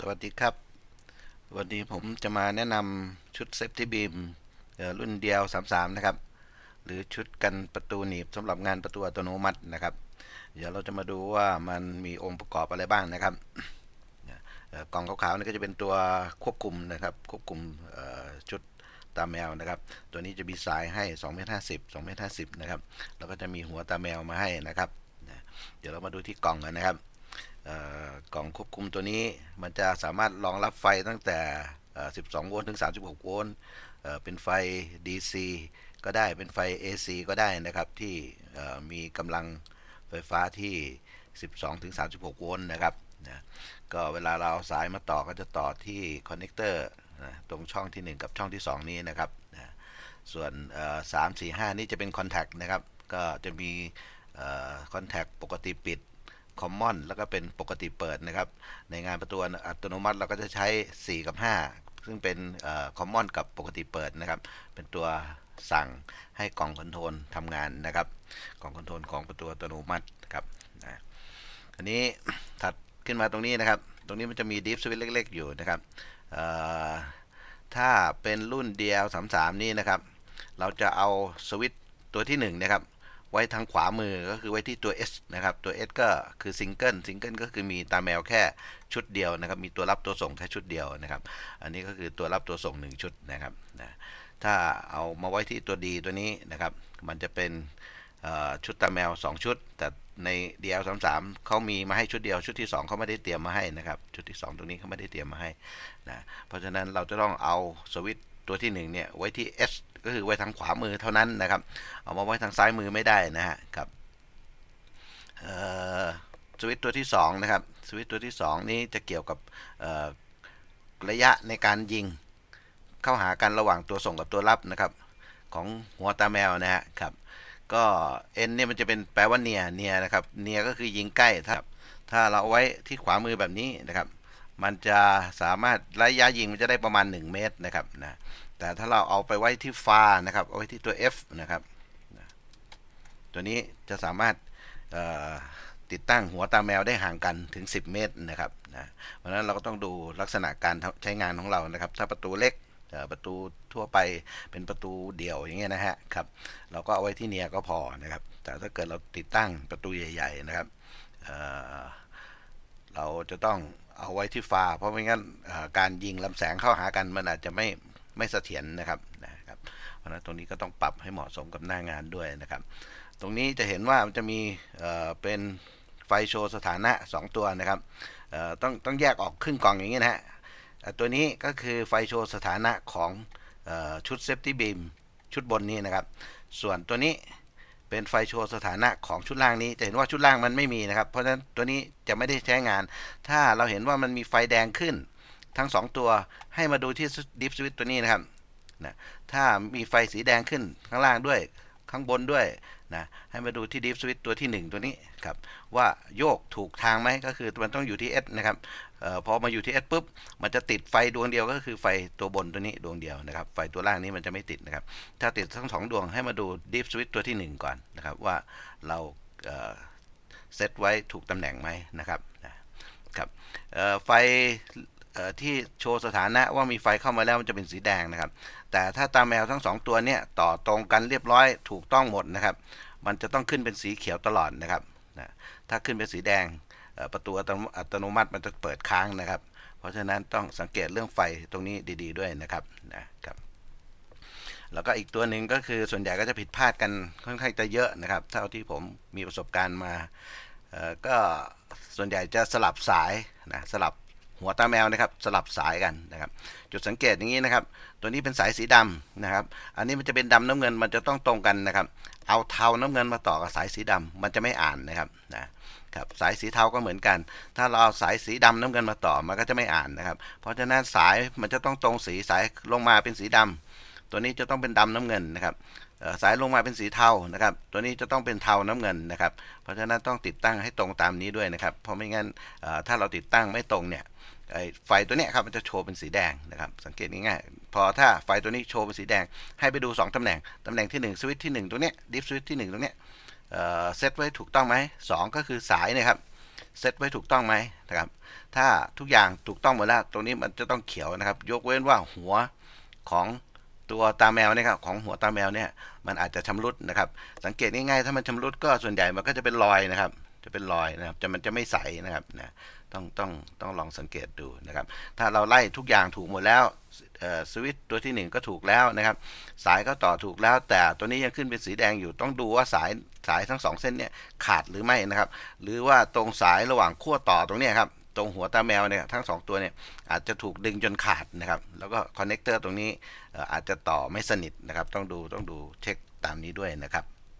สวัสดีครับ วันนี้ผมจะมาแนะนำชุดเซฟตี้บีมรุ่นเดียว 33 นะครับ หรือชุดกันประตูหนีบสำหรับงานประตูอัตโนมัตินะครับ เดี๋ยวเราจะมาดูว่ามันมีองค์ประกอบอะไรบ้างนะครับกล่องขาวๆนี่ก็จะเป็นตัวควบคุมนะครับ ควบคุมชุดตาแมวนะครับ ตัวนี้จะมีสายให้2เมตร50 2เมตร50 นะครับ แล้วก็จะมีหัวตาแมวมาให้นะครับ เดี๋ยวเรามาดูที่กล่องกันนะครับ กล่องควบคุมตัวนี้ มันจะสามารถรองรับไฟตั้งแต่ 12 โวลต์ถึง 36 โวลต์เป็นไฟ DC ก็ได้เป็นไฟ AC ก็ได้นะครับที่มีกำลังไฟฟ้าที่ 12 ถึง 36 โวลต์นะครับนะก็เวลาเราเอาสายมาต่อก็จะต่อที่คอนเนคเตอร์นะตรงช่องที่ 1 กับช่องที่ 2 นี้นะครับนะส่วน3 4 5 นี่จะเป็นคอนแทคนะครับ ก็จะมีคอนแทคปกติปิด คอมมอนแล้วก็เป็นปกติเปิดนะครับ ในงานประตูอัตโนมัติเราก็จะใช้ 4 กับ 5 ซึ่งเป็นคอมมอนกับปกติเปิดนะครับ เป็นตัวสั่งให้กล่องคอนโทรลทำงานนะครับ กล่องคอนโทรลของประตูอัตโนมัติครับนะอันนี้ถัดขึ้นมาตรงนี้นะครับ ตรงนี้มันจะมีดิฟสวิตเล็ก ๆ อยู่นะครับถ้าเป็นรุ่น DL33 นี่นะครับ เราจะเอาสวิตช์ตัวที่1นะครับ ไว้ทางขวามือก็คือไว้ที่ตัว S นะครับ ตัว S ก็คือซิงเกิลซิงเกิลก็คือมีตาแมวแค่ชุดเดียวนะครับ มีตัวรับตัวส่งแค่ชุดเดียวนะครับ อันนี้ก็คือตัวรับตัวส่ง 1 ชุดนะครับนะถ้าเอามาไว้ที่ตัวดีตัวนี้นะครับ มันจะเป็นชุดตาแมว 2 ชุด แต่ใน DL33 เขามีมาให้ชุดเดียว ชุดที่ 2เขาไม่ได้เตรียมมาให้นะครับ ชุดที่ 2 ตรงนี้เขาไม่ได้เตรียมมาให้นะเพราะฉะนั้นเราจะต้องเอาสวิตตัวที่1เนี่ยไว้ที่ S ก็คือไว้ทางขวามือเท่านั้นนะครับ เอามาไว้ทางซ้ายมือไม่ได้นะฮะครับสวิตตัวที่2นะครับสวิตตัวที่ 2 นี้จะเกี่ยวกับระยะในการยิง เข้าหากันระหว่างตัวส่งกับตัวรับนะครับ ของหัวตาแมวนะฮะครับก็ N เนี่ยมันจะเป็นแปลว่าเนียเนียนะครับเนียก็คือยิงใกล้ถ้าถ้าเราเอาไว้ที่ขวามือแบบนี้นะครับ มันจะสามารถระยะยิงมันจะได้ประมาณ 1 เมตรนะครับนะแต่ถ้าเราเอาไปไว้ที่ฟานะครับเอาไว้ที่ตัว F นะครับตัวนี้จะสามารถติดตั้งหัวตาแมวได้ห่างกันถึง 10 เมตรนะครับนะเพราะฉะนั้นเราก็ต้องดูลักษณะการใช้งานของเรานะครับ ถ้าประตูเล็กประตูทั่วไปเป็นประตูเดี่ยวอย่างเงี้ยนะฮะครับเราก็เอาไว้ที่เนียก็พอนะครับ แต่ถ้าเกิดเราติดตั้งประตูใหญ่ ๆนะครับเเราจะต้อง เอาไว้ที่ฟ้าเพราะไม่งั้นการยิงลำแสงเข้าหากันมันอาจจะไม่ไม่เสถียรนะครับนะครับเพราะฉะนั้นตรงนี้ก็ต้องปรับให้เหมาะสมกับหน้างานด้วยนะครับ ตรงนี้จะเห็นว่ามันจะมีเป็นไฟโชว์สถานะ 2 ตัวนะครับต้องต้องแยกออกครึ่งกล่องอย่างนี้นะฮะตัวนี้ก็คือไฟโชว์สถานะของอชุดเซฟตี้บีมชุดบนนี้นะครับ ส่วนตัวนี้ เป็นไฟโชว์สถานะของชุดล่างนี้ จะเห็นว่าชุดล่างมันไม่มีนะครับ เพราะฉะนั้นตัวนี้จะไม่ได้ใช้งาน ถ้าเราเห็นว่ามันมีไฟแดงขึ้น ทั้ง 2 ตัวให้มาดูที่ดิฟสวิตตัวนี้นะครับนะถ้ามีไฟสีแดงขึ้นข้างล่างด้วย ข้างบนด้วยนะให้มาดูที่ดิฟสวิตตัวที่ 1 ตัวนี้ครับว่าโยกถูกทางไหมก็คือมันต้องอยู่ที่ S นะครับออพอมาอยู่ที่ S ปุ๊บมันจะติดไฟดวงเดียวก็คือไฟตัวบนตัวนี้ดวงเดียวนะครับไฟตัวล่างนี้มันจะไม่ติดนะครับถ้าติดทั้งสองดวงให้มาดูดิฟสวิตตัวที่ 1 ก่อนนะครับว่าเราเซตไว้ถูกตำแหน่งไหมนะครับนะครับไฟ ที่โชว์สถานะว่ามีไฟเข้ามาแล้วมันจะเป็นสีแดงนะครับ แต่ถ้าตาแมวทั้ง 2 ตัวเนี้ยต่อตรงกันเรียบร้อยถูกต้องหมดนะครับ มันจะต้องขึ้นเป็นสีเขียวตลอดนะครับนะถ้าขึ้นเป็นสีแดงประตูอัตโนมัติมันจะเปิดค้างนะครับ เพราะฉะนั้นต้องสังเกตเรื่องไฟตรงนี้ดีๆด้วยนะครับนะครับ แล้วก็อีกตัวหนึ่งก็คือส่วนใหญ่ก็จะผิดพลาดกันค่อนข้างจะเยอะนะครับ เท่าที่ผมมีประสบการณ์มาก็ส่วนใหญ่จะสลับสายนะสลับ หัวตาแมวนะครับสลับสายกันนะครับ จุดสังเกตอย่างนี้นะครับ ตัวนี้เป็นสายสีดำนะครับ อันนี้มันจะเป็นดำน้ำเงินมันจะต้องตรงกันนะครับ เอาเทาน้ำเงินมาต่อกับสายสีดำมันจะไม่อ่านนะครับนะครับสายสีเทาก็เหมือนกัน ถ้าเราเอาสายสีดำน้ำเงินมาต่อมันก็จะไม่อ่านนะครับ เพราะฉะนั้นสายมันจะต้องตรงสีสายลงมาเป็นสีดำ ตัวนี้จะต้องเป็นดำน้ำเงินนะครับสายลงมาเป็นสีเทานะครับ ตัวนี้จะต้องเป็นเทาน้ำเงินนะครับ เพราะฉะนั้นต้องติดตั้งให้ตรงตามนี้ด้วยนะครับ เพราะไม่งั้นถ้าเราติดตั้งไม่ตรงเนี่ยไฟตัวนี้ครับมันจะโชว์เป็นสีแดงนะครับ สังเกตง่ายๆพอถ้าไฟตัวนี้โชว์เป็นสีแดง ให้ไปดู 2ตำแหน่งตำแหน่งที่ 1 สวิตช์ที่ 1 ตัวนี้ดิฟสวิตช์ที่ 1 ตรงนี้เซตไว้ถูกต้องไหม2ก็คือสายนะครับเซตไว้ถูกต้องไหมนะครับ ถ้าทุกอย่างถูกต้องหมดแล้ว ตรงนี้มันจะต้องเขียวนะครับ ยกเว้นว่าหัวของ ตัวตาแมวเนี่ยครับของหัวตาแมวเนี่ยมันอาจจะชำรุดนะครับ สังเกตง่ายๆถ้ามันชำรุดก็ส่วนใหญ่มันก็จะเป็นรอยนะครับ จะเป็นรอยนะครับจะมันจะไม่ใสนะครับนะต้องต้องต้องลองสังเกตดูนะครับ ถ้าเราไล่ทุกอย่างถูกหมดแล้วสวิตตัวที่หนึ่งก็ถูกแล้วนะครับ สายก็ต่อถูกแล้ว แต่ตัวนี้ยังขึ้นเป็นสีแดงอยู่ต้องดูว่าสายสายทั้งสองเส้นเนี่ยขาดหรือไม่นะครับ หรือว่าตรงสายระหว่างขั้วต่อตรงนี้ครับ ตรงหัวตาแมวเนี่ยทั้งสองตัวเนี่ยอาจจะถูกดึงจนขาดนะครับ แล้วก็คอนเนคเตอร์ตรงนี้อาจจะต่อไม่สนิทนะครับ ต้องดูต้องดูเช็คตามนี้ด้วยนะครับ